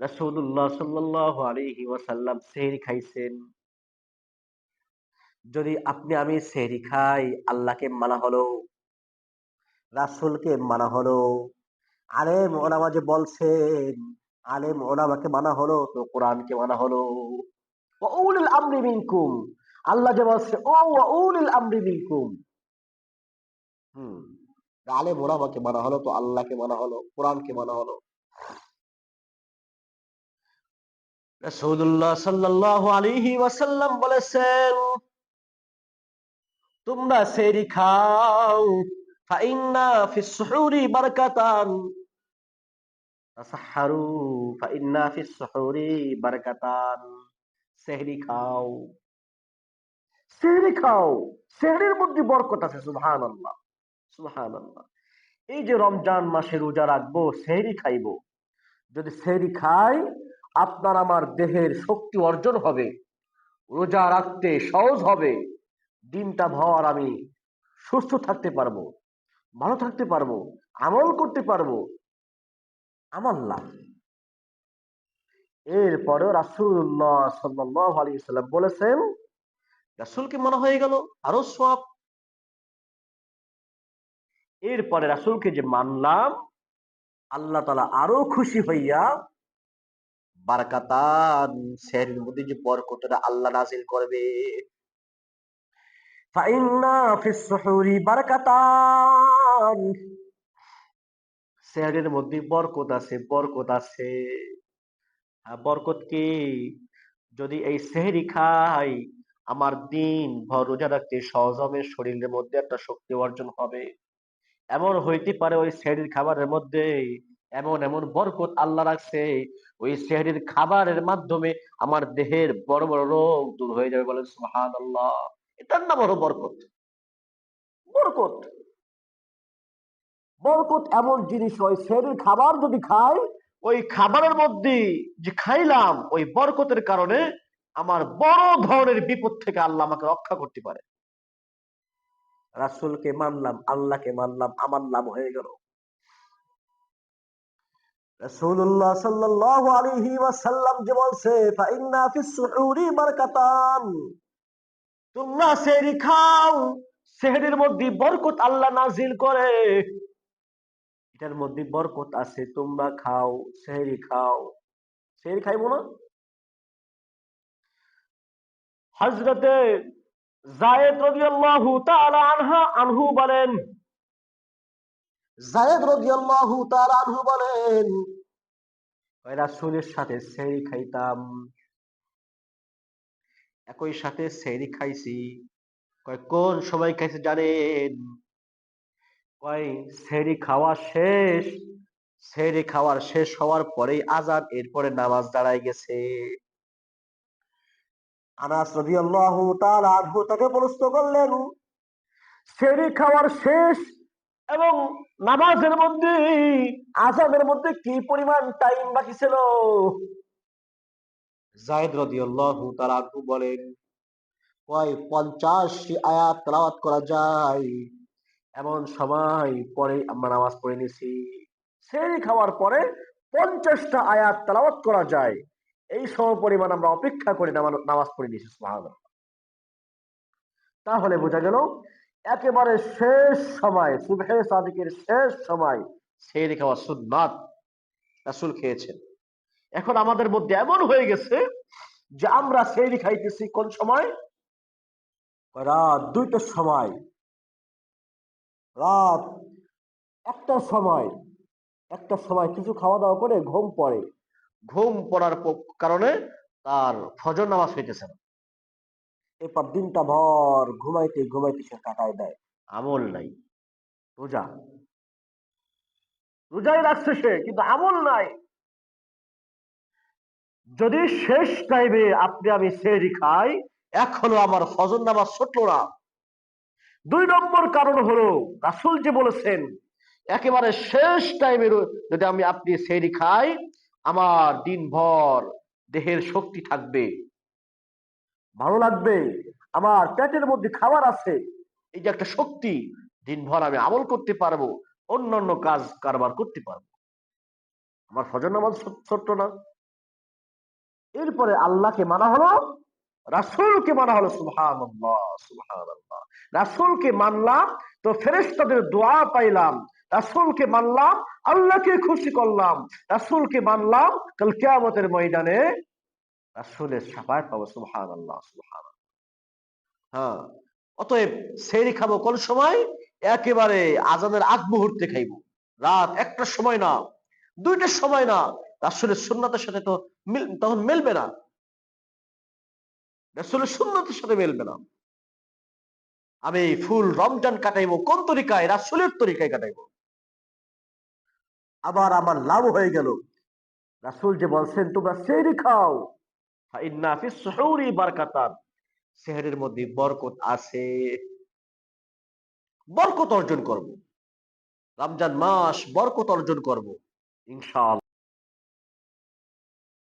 রাসূলুল্লাহ সাল্লাল্লাহু আলাইহি ওয়াসাল্লাম সেহরি খাইছেন। যদি আপনি আমি সেহরি খাই আল্লাহকে মানা হলো। রাসূলকে মানা হলো। আলেম ওলামা যে বলছেন, আলেম ওলামাকে মানা হলো তো কোরআনকে মানা হলো। ওয়া আমরি মিনকুম আল্লাহ যে বলছে ও ওয়া আমরি মিনকুম হুম আলেম ওলামাকে মানা হলো তো আল্লাহকে মানা হলো, কোরআনকে মানা হলো। রাসূলুল্লাহ ওয়াসাল্লাম বলেছেন, তোমরা সেহরি খাও, ফাইন্না ফিস সুহুরি বারাকাতান। তাসাহহারু, ফাইন্না সেহরি খাও। সেহরি খাও। সেহরির মধ্যে বরকত আছে, সুবহানাল্লাহ সুবহানাল্লাহ। এই যে রমজান মাসে রোজা রাখব, সেহরি খাইবো। যদি সেহরি খাই আপনার আমার দেহের শক্তি অর্জন হবে, রোজা রাখতে সহজ হবে, দিনটা ভর আমি সুস্থ থাকতে পারব, ভালো থাকতে পারব, আমল করতে পারব, আমল লাভ এরপরেও রাসুল্লাহ সাল্লাহ আলী সাল্লাম বলেছেন, রাসুলকে মনে হয়ে গেল, আরও সব এরপরে রাসুলকে যে মানলাম, আল্লাহ তালা আরও খুশি হইয়া বারাকাতান, সেহরির মধ্যে যে বরকতটা আল্লাহ নাজিল করবে। ফাইন্না ফিস সুহুরি মধ্যে বরকত আছে বরকত আছে। বরকত কি? যদি এই খাই আমার দিন ভর রোজা রাখতে সহজ হবে শরীরের মধ্যে একটা শক্তি অর্জন হবে। এমন হইতে পারে ওই সেহরির খাবারের মধ্যে এমন এমন বরকত আল্লাহ রাখছে ওই সেহরির খাবারের মাধ্যমে আমার দেহের বড় বড় রোগ দূর হয়ে যাবে বলে সুহান আল্লাহ এটার নাম হলো বরকত। বরকত। বরকত এমন জিনিস ওই সেহরির খাবার যদি খাই, ওই খাবারের মধ্যে যে খাইলাম, ওই বরকতের কারণে আমার বড় ধরনের বিপদ থেকে আল্লাহ আমাকে রক্ষা করতে পারে। রাসুলকে মানলাম, আল্লাহকে মানলাম, আমার লাভ হয়ে গেল। রাসূলুল্লাহ সাল্লাল্লাহু আলাইহি ওয়াসাল্লাম যে বলছে ফিস সুহুরি তোমরা সেহরি খাও, সেহরির মধ্যে বরকত আল্লাহ নাজিল করে। এটার মধ্যে বরকত আছে, তোমরা খাও, সেহরি খাও। সেহরি খাইবো না? হযরতে জায়েদ রাদিয়াল্লাহু তাআলা আনহা, আনহু বলেন জায়েদ রাদিয়াল্লাহু তাআলা আনহু বলেন রাসূলের সাথে সেহরি খাইতাম। একই সাথে সেহরি খাইছি। কয় কোন সময় খাইছে জানেন? কয় সেহরি খাওয়া শেষ। সেহরি খাওয়ার শেষ হওয়ার পরেই আজান এরপরে নামাজ দাঁড়ায় গেছে। আনাস রাদিয়াল্লাহু তাআলা আনহু তাকে প্রশ্ন করলেন, সেহরি খাওয়ার শেষ এবং নামাজের মধ্যে, আজানের মধ্যে কি পরিমাণ টাইম বাকি ছিল? রাদিয়াল্লাহু বলেন আয়াত তেলাওয়াত করা যায়। এমন সময় পরে আমরা নামাজ পড়ে নিছি। সেই খাওয়ার পরে পঞ্চাশটা আয়াত তেলাওয়াত করা যায়। এই সম পরিমাণ আমরা অপেক্ষা করে নামাজ পড়ে সুবহানাল্লাহ। তাহলে বোঝা গেল একেবারে শেষ সময়, সুবহে সাদিকের শেষ সময় সেই খাওয়া সুন্নাত রাসূল খেয়েছেন। এখন আমাদের মধ্যে এমন হয়ে গেছে যে আমরা সেই খাইতেছি কোন সময়? রাত দুইটার সময়। রাত একটার সময়। একটা সময় কিছু খাওয়া দাওয়া করে ঘুম পড়ে। ঘুম পড়ার কারণে তার ফজর নামাজ হইতেছে না। এরপর দিনটা ভর ঘুমাইতে ঘুমাইতে সে কাটায় দেয়। আমল নাই। রোজা। রোজাই রাখছে সে কিন্তু আমল নাই। যদি শেষ টাইমে আপনি আমি সেহরি খাই এখনও আমার ফজর নামাজ ছুটলো না। দুই নম্বর কারণ হলো রাসুল যে বলেছেন একেবারে শেষ টাইমে যদি আমি আপনি সেহরি খাই আমার দিনভর দেহের শক্তি থাকবে। ভালো লাগবে। আমার পেটের মধ্যে খাবার আছে। এই যে একটা শক্তি, দিনভর আমি আমল করতে পারব অন্য অন্য কাজ কারবার করতে পারব। আমার ফজর নামাজ ছোট্ট না। এরপরে আল্লাহকে মানা হলো, রাসূলকে মানা হলো সুবহানাল্লাহ। রাসূলকে মানলাম, তো ফেরেশতাদের দোয়া পাইলাম। রাসূলকে মানলাম, আল্লাহকে খুশি করলাম। রাসূলকে মানলাম, কাল কিয়ামতের ময়দানে রাসূলের শাফায়াত পাবো, সুবহানাল্লাহ সুবহানাল্লাহ। হ্যাঁ অতএব সেহরি খাব কোন সময়? একেবারে আজানের আগ মুহূর্তে খাইবো। রাত একটার সময় না, দুইটার সময় না। রাসূলের সুন্নাতের সাথে তো তখন মিলবে না। রাসূলের সুন্নাতের সাথে মিলবে না। আমি ফুল রমজান কাটাইবো, কোন তরিকায়? রাসুলের তরিকায় কাটাইবো। আবার আমার লাভ হয়ে গেল। রাসুল যে বলছেন, তোমরা সেহরি খাও। সেহরের মধ্যে বরকত আছে। বরকত অর্জন করব। রমজান মাস বরকত অর্জন করব ইনশাআল্লাহ।